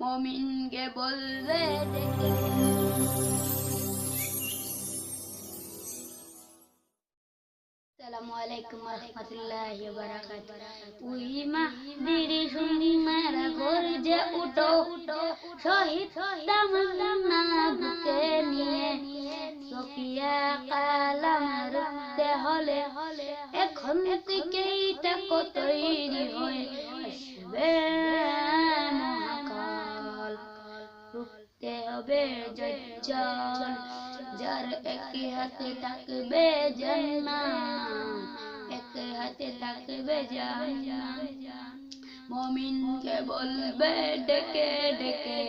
মমিনকে বলবে ডেকে আসসালামু নিয়ে। সফিয়া কালাম হলে। এখন থেকেই টাকো তৈরি হয়ে। হবে দজ্জাল যার একই হাতে থাকবে জান্নাত, এক হাতে থাকবে জান্নাত। মমিনকে বলবে, ডেকে ডেকে,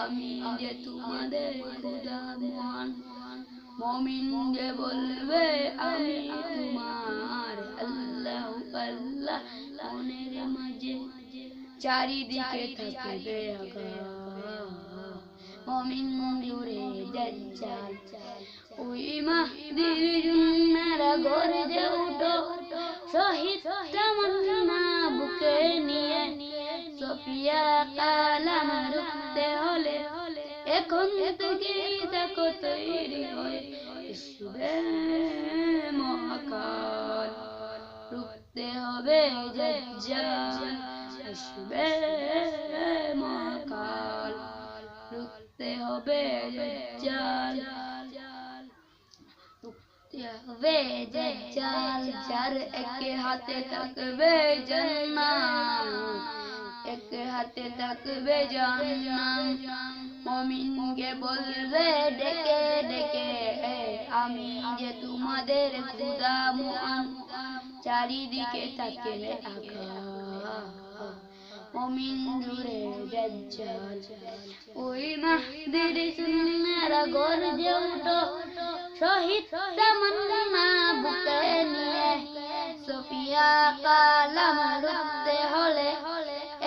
আমি যে তোমাদের খুদা মহান। মমিন যে বলবে, আমি তোমার আল্লাহ আল্লাহ মনের মাঝে চারিদিকে থাকবে আঘাত। মমিন জুড়ে দজ্জাল ওই মাহদির জুন্নারা গর্জে উঠো শহীদ তামান্না বুকে নিয়ে সফিয়া কালাম রুখতে হলে এখন থেকে দেখো তৈরি হয়ে আসবে মহাকাল। রুখতে হবে আসবে মহাকাল রুখতে হবে দজ্জাল রুখতে হবে দজ্জাল যার একে হাতে থাকবে জান্নাত এক হাতে থাকবে জান্নাত মমিনকে বলবে ডেকে ডেকে আমি যে তোমাদের খুদা মহান চারিদিকে থাকবে আঘাত ওই মাহদির সুন্নারা গর্জে উঠো শহীদ তামান্না বুকে নিয়ে। সফিয়া কালাম রুখতে হলে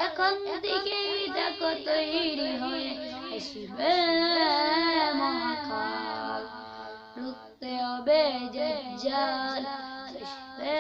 এখন থেকে দেখো তৈরি হয়ে আসবে মহাকাল। রুখতে হবে আসবে